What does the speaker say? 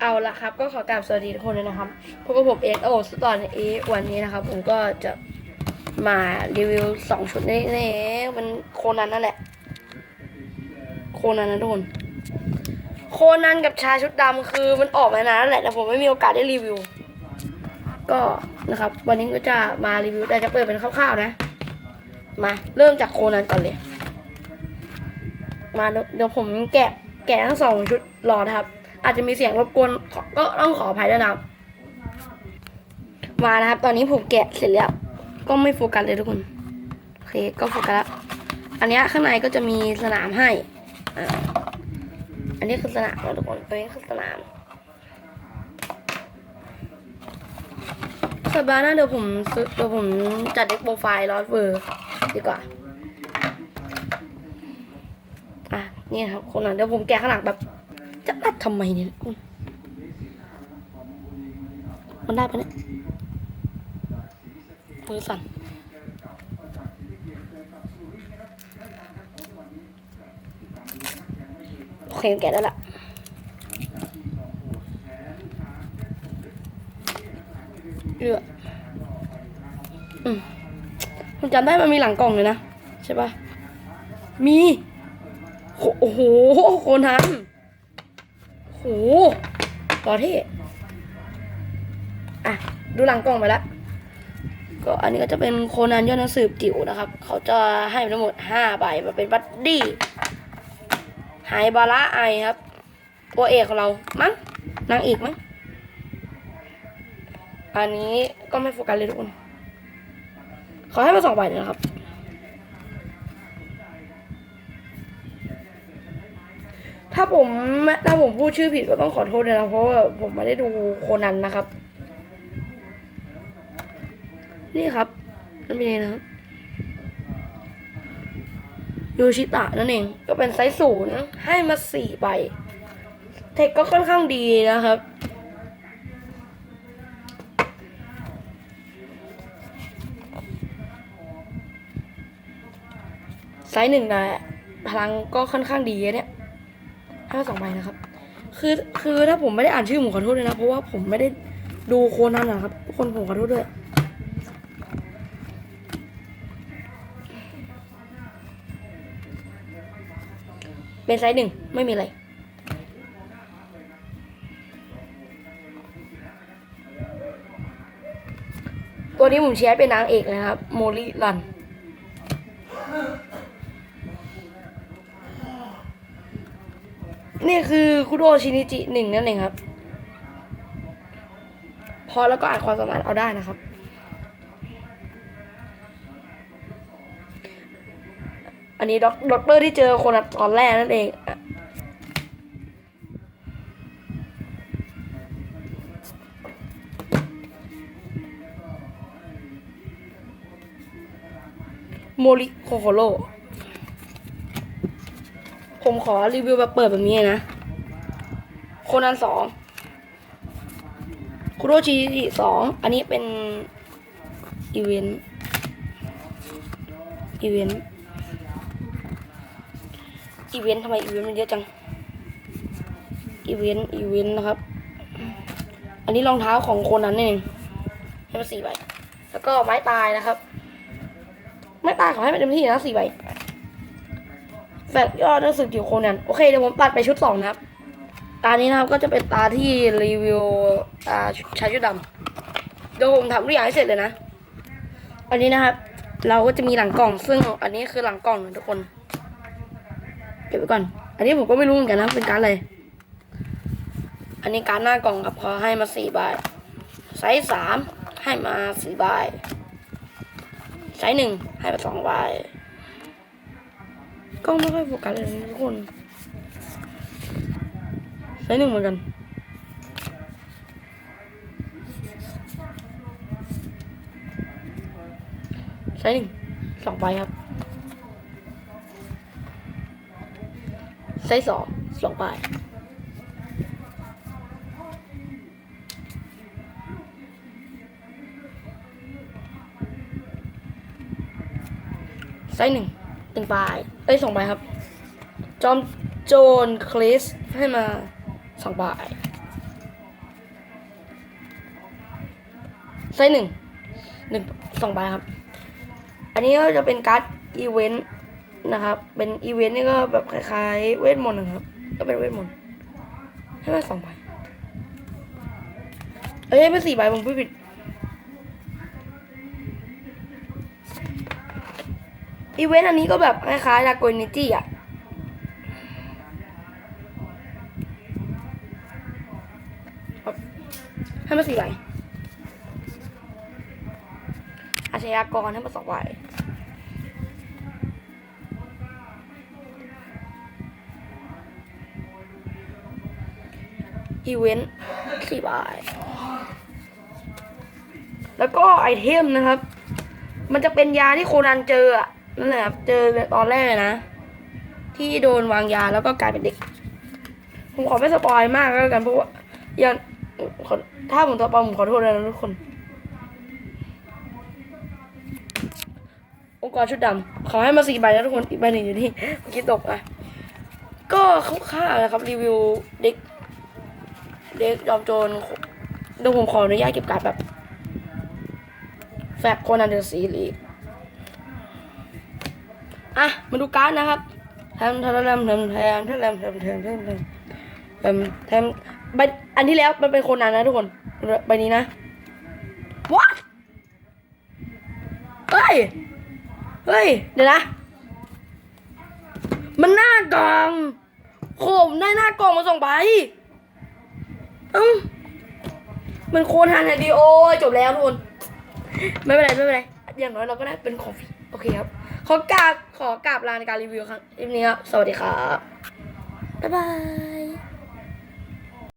เอาละครับก็ขอกราบสวัสดีทุกคนเลยนะครับพบกับผมเอสโอสตอนเอวันนี้นะครับ ผมก็จะมารีวิวสองชุดนี้นี่มันโคนันนั่นแหละ โคนันนะทุกคนโคนันกับชายชุดดำคือมันออกมานานแล้วแหละแต่ผมไม่มีโอกาสได้รีวิว ก็นะครับ วันนี้ก็จะมารีวิวแต่จะเปิดเป็นคร่าวๆนะ มาเริ่มจากโคนันก่อนเลย มาเดี๋ยวเดี๋ยวผมแกะแกะทั้งสองชุดรอนะครับ อาจจะมีเสียงรบกวนก็ต้องขออภัยด้วยนะมานะครับ ตอนนี้ผมแกะเสร็จแล้ว ก็ไม่โฟกัสเลยทุกคนโอเคก็โฟกัสแล้วอันนี้ข้างในก็จะมีสนามให้อ่าอันนี้คือสนามนะทุกคนตัวนี้คือสนามสัปดาห์หน้าเดี๋ยวผมเดี๋ยวผมจัดเด็กโปรไฟล์ลอสเวอร์ดีกว่า อะ นี่ครับคนนั้นเดี๋ยวผมแกะข้างหลังแบบ จะตัดทำไมเนี่ยคุณมันได้ปะเนี่ยมือสั่นโอเคแกะได้ละเลืออืมผมจำได้มันมีหลังกล่องเลยนะ ใช่ปะมี โอ้โห คนทัน หต่อเท่อะ ดูหลังกล่องไปแล้วก็อันนี้ก็จะเป็นโคนันยอดนักสืบจิ๋วนะครับ เขาจะให้ทั้งหมดห้าใบมาเป็นบัดดี้ไฮบาระไอครับ ตัวเอกของเรามั้งนางเอกมั้งอันนี้ก็ไม่โฟกัสเลยทุกคนเขาให้มาสองใบเลยนะครับ ถ้าผมถ้าผมพูดชื่อผิดก็ต้องขอโทษเลยนะเพราะว่าผมไม่ได้ดูโคนันนะครับ นี่ครับนั่นเป็นไงนะครับยูชิตะนั่นเอง ก็เป็นไซส์ศูนย์ให้มาสี่ใบ เทคก็ค่อนข้างดีนะครับ ไซส์หนึ่งนะพลังก็ค่อนข้างดีเนี่ย ห้าสองใบนะครับ คือคือถ้าผมไม่ได้อ่านชื่อผมขอโทษด้วยนะ เพราะว่าผมไม่ได้ดูโคนันนะครับทุกคนผมขอโทษด้วยเป็นไซส์หนึ่งไม่มีอะไร ตัวนี้ผมเชียร์เป็นนางเอกเลยนะครับ โมลิลัน นี่คือคุโดชินิจิหนึ่งนั่นเองครับ พอแล้วก็อ่านความสามารถเอาได้นะครับ อันนี้ด็อกด็อกเตอร์ที่เจอคนตอนแรกนั่นเองอะโมริโคโคโร ผมขอรีวิวแบบเปิดแบบนี้นะโคนันสองคุโรชิสองอันนี้เป็นอีเวนต์อีเวนต์อีเวนต์ทำไมอีเวนต์มันเยอะจังอีเวนต์อีเวนต์นะครับ อันนี้รองเท้าของโคนนั้นเองให้มาสี่ใบ แล้วก็ไม้ตายนะครับ ไม้ตายขอให้มันเต็มที่นะสี่ใบ แฟกยอดหนังสือจิ๋วโคนันโอเคเดี๋ยวผมตัดไปชุดสองนะครับ ตานี้นะครับก็จะเป็นตาที่รีวิวอ่าชายชุดดำเดี๋ยวผมทำทุกอย่างให้เสร็จเลยนะ อันนี้นะครับ เราก็จะมีหลังกล่อง ซึ่งอันนี้คือหลังกล่องนะทุกคน เก็บไว้ก่อน อันนี้ผมก็ไม่รู้เหมือนกันนะเป็นการอะไร อันนี้การหน้ากล่องครับเขาให้มาสี่ใบไซส์สามให้มาสี่ใบไซส์หนึ่งให้มาสองใบ ก็ไม่ค่อยโฟกัสเลยนทุกคนใช้หนึ่งเหมือนกันใช้หนึ่งสองใบครับใช้สองสองใบไซส์หนึ่ง หนึ่งใบเอ้ยสองใบครับ จอมโจนคริสให้มาสองใบไซส์หนึ่งหนึ่งสองใบครับ อันนี้ก็จะเป็นการ์ดอีเวนต์นะครับ เป็นอีเวนต์นี่ก็แบบคล้ายๆเวทมนต์นะครับ ก็เป็นเวทมนต์ให้มาสองใบเอ้ยเป็นสี่ใบผมพูดผิด อีเวนต์อันนี้ก็แบบคล้ายๆดาโกนิตี้อะให้มาสี่ใบอาชญากรให้มาสองใบอีเวนต์สี่ใบแล้วก็ไอเทมนะครับ มันจะเป็นยาที่โคนันเจออะ นั่นแหละครับเจอตอนแรกนะ ที่โดนวางยาแล้วก็กลายเป็นเด็ก ผมขอไม่สปอยมากแล้วกันเพราะว่าย่างถ้าผมสปอยผมขอโทษเลยนะทุกคน องค์กรชุดดำขอให้มาสี่ใบนะทุกคนอีกใบหนึ่งอยู่นี่เมื่อกี้ตกอะก็คร่าวๆนะครับ รีวิวเด็ก เด็กจอมโจรเดี๋ยวผมขออนุญาตเก็บการ์ดแบบแฟกโคนันเดอร์ซีรีส์ อะมาดูการ์ดนะครับแทมแทมแทมแทมแทมแทมแทมแทมแทมแทมแทมแทมแทมใบอันที่แล้วมันเป็นโคนันนะทุกคนใบนี้นะ what เฮ้ย เฮ้ย เดี๋ยวนะ มันหน้ากล่องโคมได้หน้ากล่องมาส่งไปเอ้ามันโคนันอะดีโอจบแล้วทุกคน ไม่เป็นไรไม่เป็นไรอย่างน้อยเราก็ได้เป็นของฟรีโอเคครับ ขอกราบขอกราบลาในการรีวิวครั้งนี้ครับ สวัสดีครับ บ๊ายบาย